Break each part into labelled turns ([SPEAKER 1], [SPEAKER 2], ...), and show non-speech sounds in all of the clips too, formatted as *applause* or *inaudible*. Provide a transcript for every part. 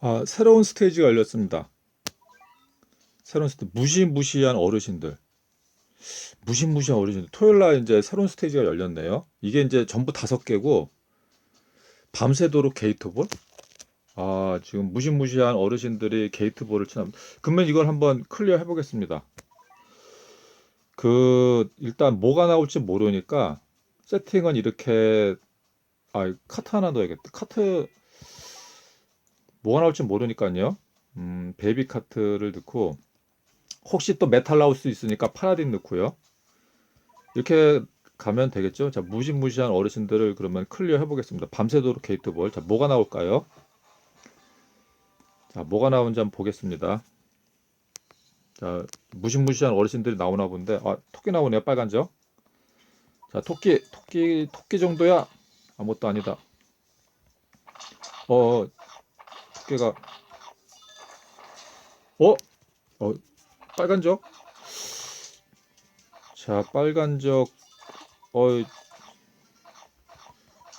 [SPEAKER 1] 아, 새로운 스테이지가 열렸습니다. 새로운 스테이지. 무시무시한 어르신들. 무시무시한 어르신들. 토요일 날 이제 새로운 스테이지가 열렸네요. 이게 이제 전부 다섯 개고, 밤새도록 게이트볼? 아, 지금 무시무시한 어르신들이 게이트볼을 치나. 그러면 이걸 한번 클리어 해보겠습니다. 그, 일단 뭐가 나올지 모르니까, 세팅은 이렇게, 아, 카트 하나 넣어야겠다. 카트, 뭐가 나올지 모르니까요. 음, 베이비 카트를 넣고 혹시 또 메탈 나올 수 있으니까 파라딘 넣고요. 이렇게 가면 되겠죠. 자, 무시무시한 어르신들을 그러면 클리어 해보겠습니다. 밤새도록 게이트볼. 자, 뭐가 나올까요? 자, 뭐가 나오는지 한번 보겠습니다. 자, 무시무시한 어르신들이 나오나 본데, 아, 토끼 나오네요. 빨간 점. 자, 토끼, 토끼, 토끼 정도야. 아무것도 아니다. 어, 토끼가, 어? 어, 빨간 적? 자, 빨간 적, 어,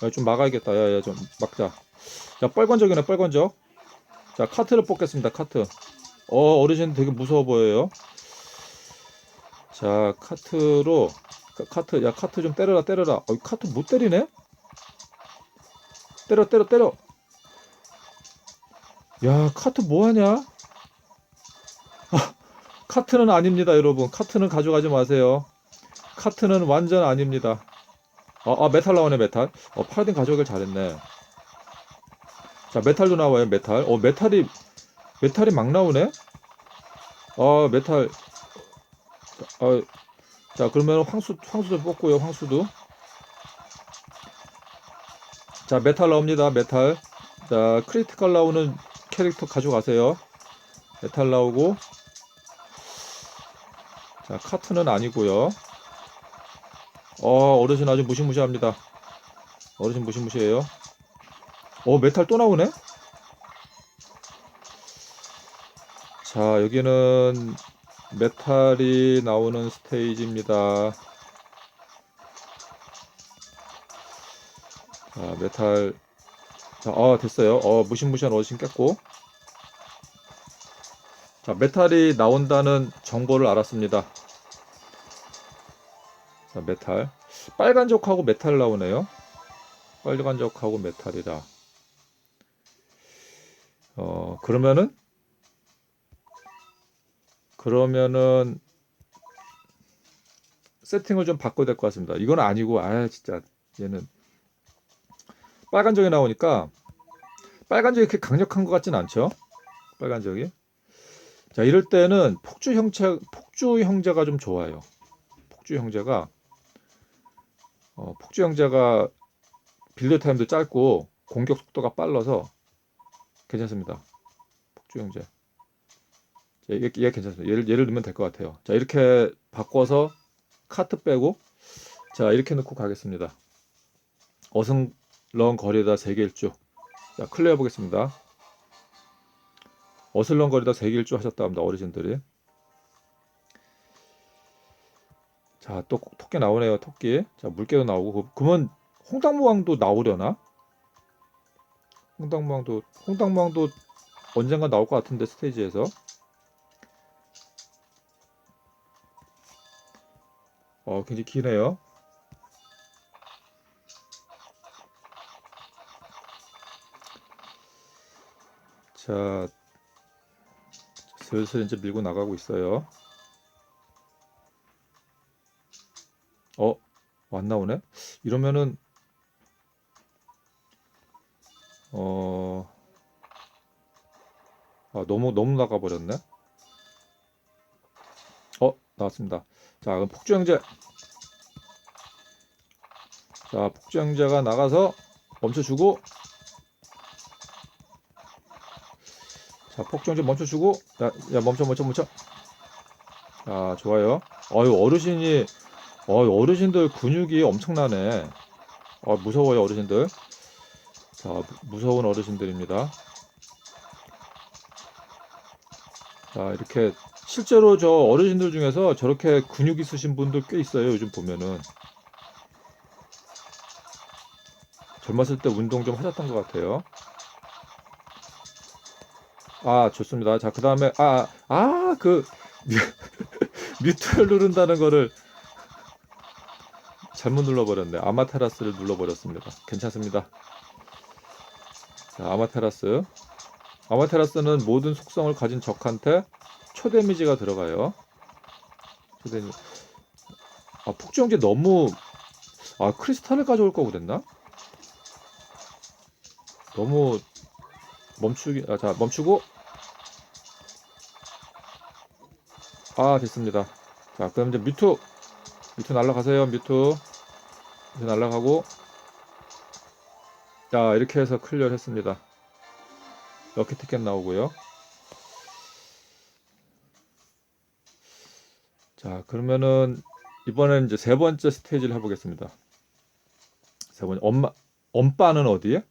[SPEAKER 1] 야, 좀 막아야겠다. 야, 야, 좀 막자. 자, 빨간 적이네, 빨간 적. 자, 카트를 뽑겠습니다, 카트. 어, 어르신 되게 무서워 보여요. 자, 카트로, 카- 카트, 야, 카트 좀 때려라, 때려라. 어, 카트 못 때리네? 때려, 때려, 때려. 야, 카트 뭐 하냐? *laughs* 카트는 아닙니다, 여러분. 카트는 가져가지 마세요. 카트는 완전 아닙니다. 아, 아, 메탈 나오네, 메탈. 어, 파라딘 가져오길 잘했네. 자, 메탈도 나와요, 메탈. 어, 메탈이, 메탈이 막 나오네? 어, 메탈. 어, 자, 그러면 황수, 황수도 뽑고요, 황수도. 자, 메탈 나옵니다, 메탈. 자, 크리티컬 나오는 캐릭터 가져가세요. 메탈 나오고. 자, 카트는 아니고요. 어, 어르신 아주 무시무시합니다. 어르신 무시무시해요. 어, 메탈 또 나오네? 자, 여기는 메탈이 나오는 스테이지입니다. 자, 메탈. 자, 아, 됐어요. 어, 무시무시한 어르신 깼고. 자, 메탈이 나온다는 정보를 알았습니다. 자, 메탈. 빨간 적하고 메탈 나오네요. 빨간 적하고 메탈이라. 어, 그러면은, 그러면은, 세팅을 좀 바꿔야 될 것 같습니다. 이건 아니고, 아, 진짜, 얘는. 빨간 적이 나오니까, 빨간 적이 그렇게 강력한 것 같진 않죠? 빨간 적이. 자, 이럴 때는 폭주 형체, 폭주 형제가 좀 좋아요. 폭주 형제가, 어, 폭주 형제가 빌드 타임도 짧고 공격 속도가 빨라서 괜찮습니다. 폭주 형제. 자, 얘, 얘 괜찮습니다. 얘를, 얘를 넣으면 될 것 같아요. 자, 이렇게 바꿔서 카트 빼고, 자, 이렇게 넣고 가겠습니다. 어승 런 거리에다 세개 일주. 자, 클리어 보겠습니다. 어슬렁거리다 세길주 하셨다 합니다. 어르신들이. 자, 또 토끼 나오네요. 토끼. 자, 물개도 나오고. 그- 그러면 홍당무왕도 나오려나? 홍당무왕도 홍당무왕도 언젠가 나올 것 같은데 스테이지에서. 어, 굉장히 기네요. 자, 슬슬 이제 밀고 나가고 있어요. 어, 안 나오네? 이러면은, 어, 아, 너무, 너무 나가 버렸네? 어, 나왔습니다. 자, 그럼 폭주 형제. 자, 폭주 형제가 나가서 멈춰주고, 자, 폭주형 좀 멈춰주고, 야, 야, 멈춰, 멈춰, 멈춰. 아, 좋아요. 어유, 어르신이, 어, 어르신들 근육이 엄청나네. 어, 무서워요, 어르신들. 자, 무- 무서운 어르신들입니다. 자, 이렇게, 실제로 저 어르신들 중에서 저렇게 근육 있으신 분들 꽤 있어요, 요즘 보면은. 젊었을 때 운동 좀 하셨던 것 같아요. 아, 좋습니다. 자, 그 다음에, 아, 아, 그, *laughs* 뮤트를 누른다는 거를 잘못 눌러버렸네. 아마테라스를 눌러버렸습니다. 괜찮습니다. 자, 아마테라스. 아마테라스는 모든 속성을 가진 적한테 초데미지가 들어가요. 초데미. 아, 폭주형제 너무, 아, 크리스탈을 가져올 거 그랬나? 너무 멈추기, 아, 자, 멈추고. 아, 됐습니다. 자, 그럼 이제 뮤트, 뮤트 날라가세요, 뮤트. 뮤트 날라가고. 자, 이렇게 해서 클리어를 했습니다. 럭키 티켓 나오고요. 자, 그러면은 이번엔 이제 세 번째 스테이지를 해보겠습니다. 세 번째, 엄마, 엄빠는 어디에?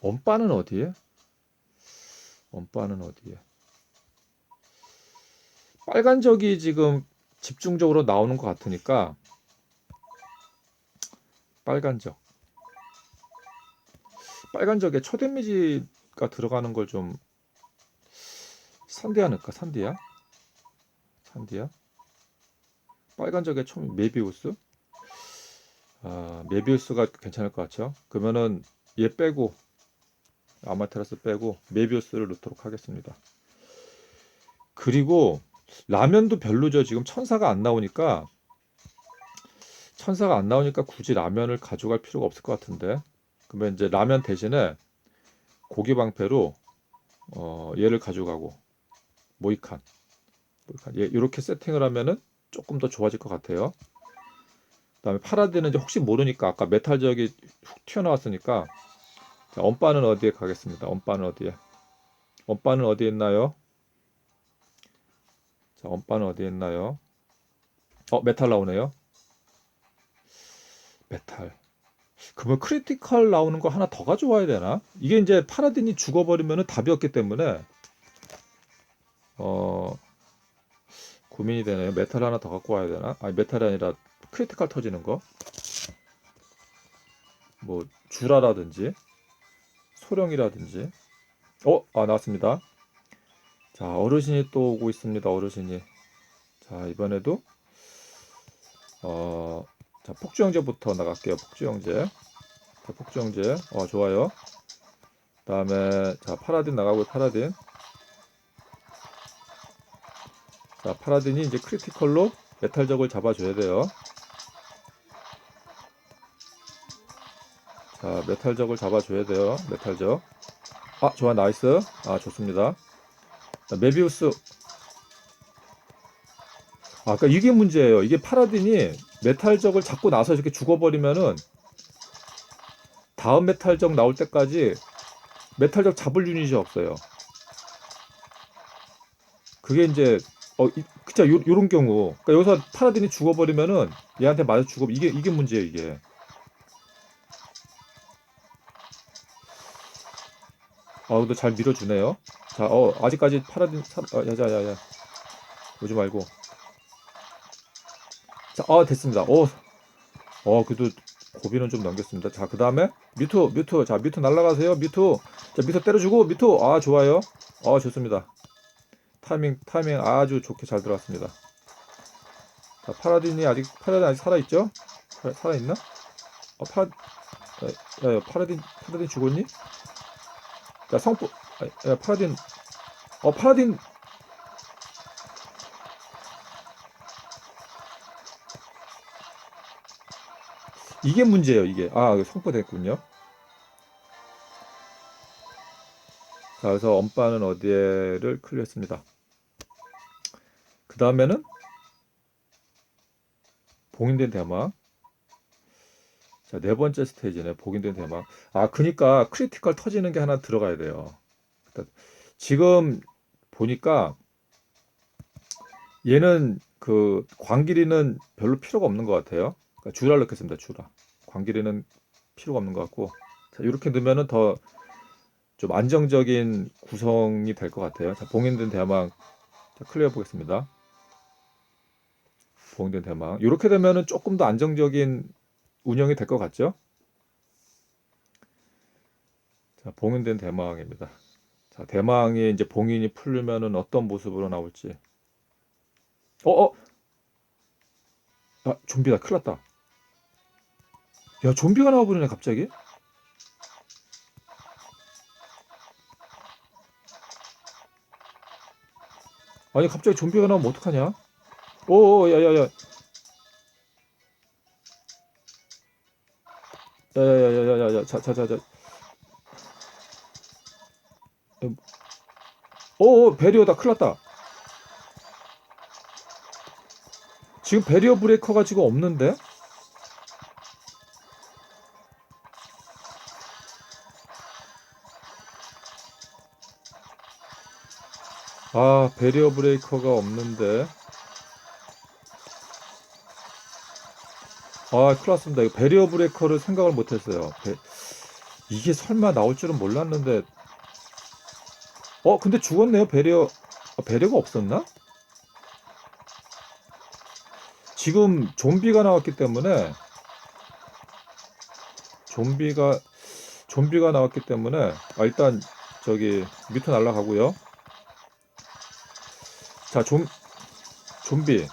[SPEAKER 1] 엄빠는 어디에? 엄빠는 어디에? 빨간 적이 지금 집중적으로 나오는 것 같으니까 빨간 적. 빨간 적에 초데미지가 들어가는 걸 좀 산디아 넣을까? 산디아? 산디아? 빨간 적에 초 메비우스? 아, 메비우스가 괜찮을 것 같죠? 그러면은 얘 빼고 아마테라스 빼고 메비우스를 넣도록 하겠습니다. 그리고 라면도 별로죠. 지금 천사가 안 나오니까 천사가 안 나오니까 굳이 라면을 가져갈 필요가 없을 것 같은데. 그러면 이제 라면 대신에 고기 방패로 어, 얘를 가져가고 모이칸, 모이칸. 얘 이렇게 세팅을 하면은 조금 더 좋아질 것 같아요. 그다음에 파라디는 이제 혹시 모르니까 아까 메탈 지역이 훅 튀어나왔으니까 자, 엄빠는 어디에 가겠습니다. 엄빠는 어디에? 엄빠는 어디에 있나요? 자, 엄빠는 어디에 있나요? 어, 메탈 나오네요. 메탈. 그러면 크리티컬 나오는 거 하나 더 가져와야 되나? 이게 이제 파라딘이 죽어버리면 답이 없기 때문에 어 고민이 되네요. 메탈 하나 더 갖고 와야 되나? 아니 메탈이 아니라 크리티컬 터지는 거. 뭐 주라라든지 소령이라든지. 어, 아 나왔습니다. 자 어르신이 또 오고 있습니다. 어르신이. 자 이번에도 어, 자 폭주형제부터 나갈게요. 폭주형제. 자 폭주형제. 어 좋아요. 그다음에 자 파라딘 나가고 파라딘. 자 파라딘이 이제 크리티컬로 메탈적을 잡아줘야 돼요. 자 메탈적을 잡아줘야 돼요. 메탈적. 아 좋아 나이스. 아 좋습니다. 자, 메비우스. 아, 아까 이게 문제예요. 이게 파라딘이 메탈적을 잡고 나서 이렇게 죽어버리면은 다음 메탈적 나올 때까지 메탈적 잡을 유닛이 없어요. 그게 이제 어, 이, 그쵸 요, 요런 경우 그러니까 여기서 파라딘이 죽어버리면은 얘한테 맞아 죽어 이게 이게 문제예요 이게 아 근데 잘 밀어주네요 자 어 아직까지 파라딘 사, 아, 야자야야. 오지 말고. 자 아 됐습니다. 어, 어 그래도 고비는 좀 넘겼습니다. 자 그 다음에 뮤트 뮤트 자 뮤트 날라가세요 뮤트 자 뮤트 때려주고 뮤트 아 좋아요. 어 좋습니다. 타이밍 타이밍 아주 좋게 잘 들어갔습니다. 자 파라딘이 아직 파라딘 아직 살아 있죠? 살아 있나? 어 파라 야, 야, 파라딘 파라딘 죽었니? 자 성포 아, 야, 파라딘 어 파라딘 이게 문제예요 이게 아 성포됐군요. 자, 그래서 엄빠는 어디에를 클리어했습니다. 그 다음에는 봉인된 대막. 자, 네 번째 스테이지네. 봉인된 대막. 아, 그니까 크리티컬 터지는 게 하나 들어가야 돼요. 지금 보니까 얘는 그 광길이는 별로 필요가 없는 것 같아요. 그러니까 주라 넣겠습니다. 주라. 광길이는 필요가 없는 것 같고. 자, 이렇게 넣으면은 더 좀 안정적인 구성이 될 것 같아요. 자, 봉인된 대망. 자, 클리어 보겠습니다. 봉인된 대망. 이렇게 되면은 조금 더 안정적인 운영이 될 것 같죠? 자, 봉인된 대망입니다. 자, 대망의 이제 봉인이 풀리면은 어떤 모습으로 나올지. 어, 어. 아, 좀비다. 큰일 났다. 야, 좀비가 나와 버리네, 갑자기. 아니, 갑자기 좀비가 나오면 어떡하냐? 오, 야, 야, 야. 야, 야, 야, 야, 야, 야, 자, 자, 자, 자. 오, 오, 배리어다. 큰일 났다. 지금 배리어 브레이커가 지금 없는데? 아, 배리어 브레이커가 없는데. 아, 큰일 났습니다. 이거 배리어 브레이커를 생각을 못 했어요. 배- 이게 설마 나올 줄은 몰랐는데. 어, 근데 죽었네요. 배리어. 아, 배리어가 없었나? 지금 좀비가 나왔기 때문에 좀비가 좀비가 나왔기 때문에 아, 일단 저기 뮤트 날라가고요. 자, 좀 좀비.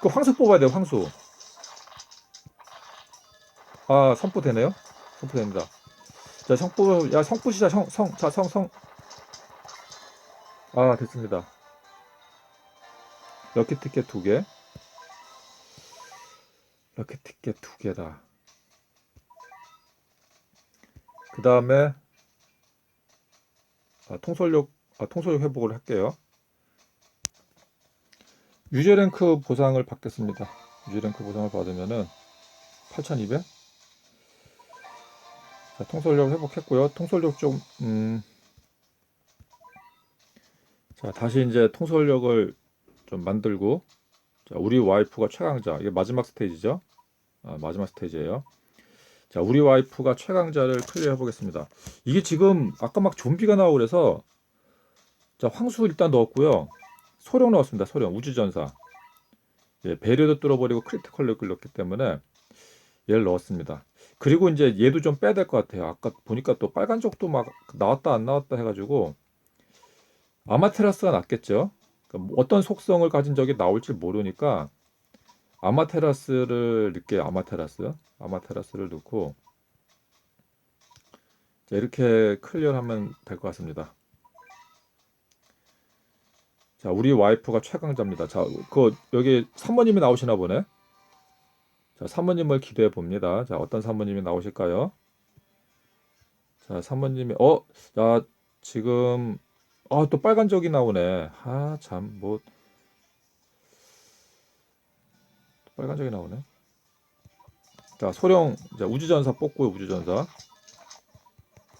[SPEAKER 1] 그 황소 뽑아야 돼요, 황소. 아, 선포 되네요. 선포 됩니다. 자, 성포 야, 성포시자 성, 성, 자, 성, 성. 아, 됐습니다. 럭키 티켓 두 개. 럭키 티켓 두 개다. 그 다음에 아, 통솔력 아, 통솔력 회복을 할게요. 유저 랭크 보상을 받겠습니다. 유저 랭크 보상을 받으면은 8,200. 자, 통솔력 회복했고요. 통솔력 좀 음. 자, 다시 이제 통솔력을 좀 만들고 자, 우리 와이프가 최강자. 이게 마지막 스테이지죠? 아, 마지막 스테이지예요. 자, 우리 와이프가 최강자를 클리어해 보겠습니다. 이게 지금 아까 막 좀비가 나오고 그래서 자, 황수 일단 넣었고요. 소령 넣었습니다. 소령 우주전사. 예, 배려도 뚫어버리고 크리티컬로 끌렸기 때문에 얘를 넣었습니다. 그리고 이제 얘도 좀 빼야 될 것 같아요. 아까 보니까 또 빨간 쪽도 막 나왔다 안 나왔다 해가지고 아마테라스가 낫겠죠. 그러니까 뭐 어떤 속성을 가진 적이 나올지 모르니까 아마테라스를 넣게 아마테라스 아마테라스를 넣고 자, 이렇게 클리어하면 될 것 같습니다. 자, 우리 와이프가 최강자입니다. 자, 그 여기 사모님이 나오시나 보네. 자, 사모님을 기대해 봅니다. 자, 어떤 사모님이 나오실까요? 자, 사모님이 어, 자, 지금 아, 또 빨간 적이 나오네. 아, 참, 뭐 빨간 적이 나오네. 자, 소령 자, 우주전사 뽑고요, 우주전사.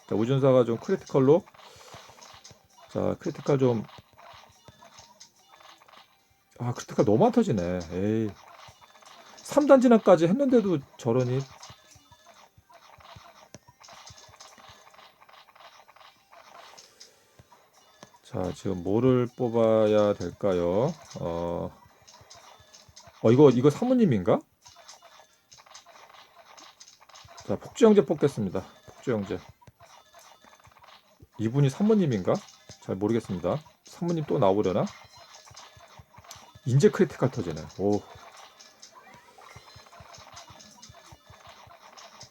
[SPEAKER 1] 자, 우주전사가 좀 크리티컬로 자, 크리티컬 좀 아, 크리티컬 너무 안 터지네. 에이. 3단 진화까지 했는데도 저러니 자, 지금 뭐를 뽑아야 될까요? 어, 어 이거 이거 사모님인가? 자, 폭주형제 뽑겠습니다. 폭주형제. 이분이 사모님인가? 잘 모르겠습니다. 사모님 또 나오려나? 인제 크리티컬 터지네. 오.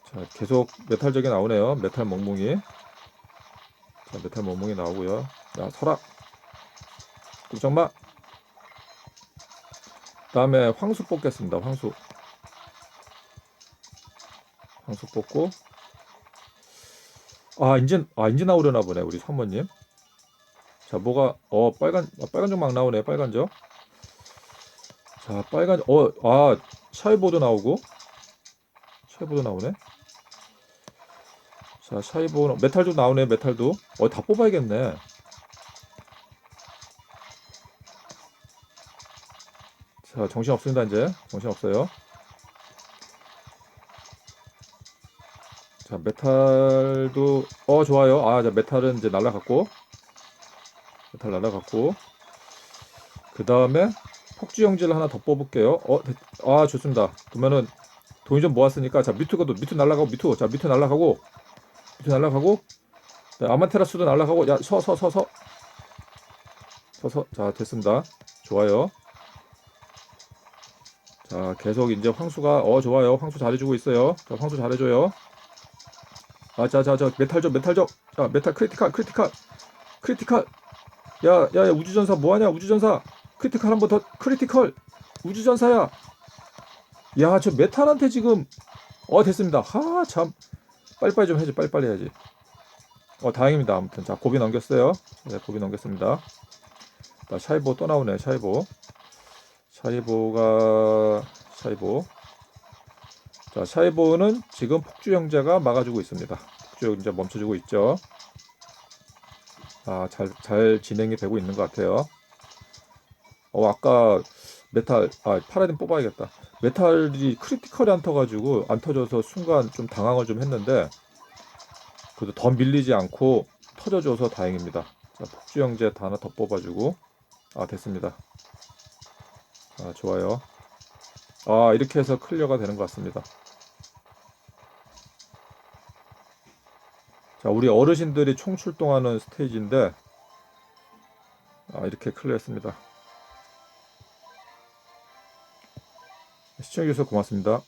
[SPEAKER 1] 자, 계속 메탈적이 나오네요. 메탈 멍멍이. 자, 메탈 멍멍이 나오고요. 자, 설악. 꼼짝마. 다음에 황수 뽑겠습니다. 황수. 황수 뽑고. 아, 인제, 아, 인제 나오려나 보네. 우리 사모님. 자, 뭐가, 어, 빨간, 아, 빨간 점막 나오네. 빨간 점. 자, 빨간, 어, 아, 샤이보드 나오고. 샤이보드 나오네. 자, 샤이보드, 메탈도 나오네. 메탈도. 어, 다 뽑아야겠네. 자, 정신 없습니다, 이제. 정신 없어요. 자, 메탈도, 어, 좋아요. 아, 자, 메탈은 이제 날라갔고. 메탈 날라갔고. 그 다음에 폭주 형제를 하나 더 뽑을게요. 어, 됐- 아, 좋습니다. 그러면은 돈이 좀 모았으니까, 자, 뮤트가 또, 뮤트 날라가고, 뮤트. 자, 뮤트 날라가고, 뮤트 날라가고, 아마테라스도 날아가고 야 서 서 서 서 서서 자 됐습니다. 좋아요. 자 계속 이제 황수가 어 좋아요. 황수 잘해주고 있어요. 자 황수 잘해줘요. 아 자 자 자 메탈 좀 메탈 좀 자 메탈 크리티컬 크리티컬 크리티컬 야 야 야 우주전사 뭐하냐 우주전사? 크리티컬 한 번 더 크리티컬. 우주전사야. 야 저 메탈한테 지금 어 됐습니다. 하 참. 빨리빨리 좀 해야지 빨리빨리 해야지. 어 다행입니다. 아무튼. 자 고비 넘겼어요. 네 고비 넘겼습니다. 자 샤이보 또 나오네 샤이보 샤이보가 샤이보. 자 샤이보는 지금 폭주 형제가 막아주고 있습니다. 폭주 형제 멈춰주고 있죠. 아잘잘 진행이 되고 있는 것 같아요. 어 아까 메탈 아 파라딘 뽑아야겠다. 메탈이 크리티컬이 안 터가지고 안 터져서 순간 좀 당황을 좀 했는데 그래도 더 밀리지 않고 터져줘서 다행입니다. 자, 폭주 형제 다 하나 더 뽑아주고. 아 됐습니다. 아 좋아요. 아 이렇게 해서 클리어가 되는 것 같습니다. 자 우리 어르신들이 총 출동하는 스테이지인데 아 이렇게 클리어 했습니다. 시청해주셔서 고맙습니다.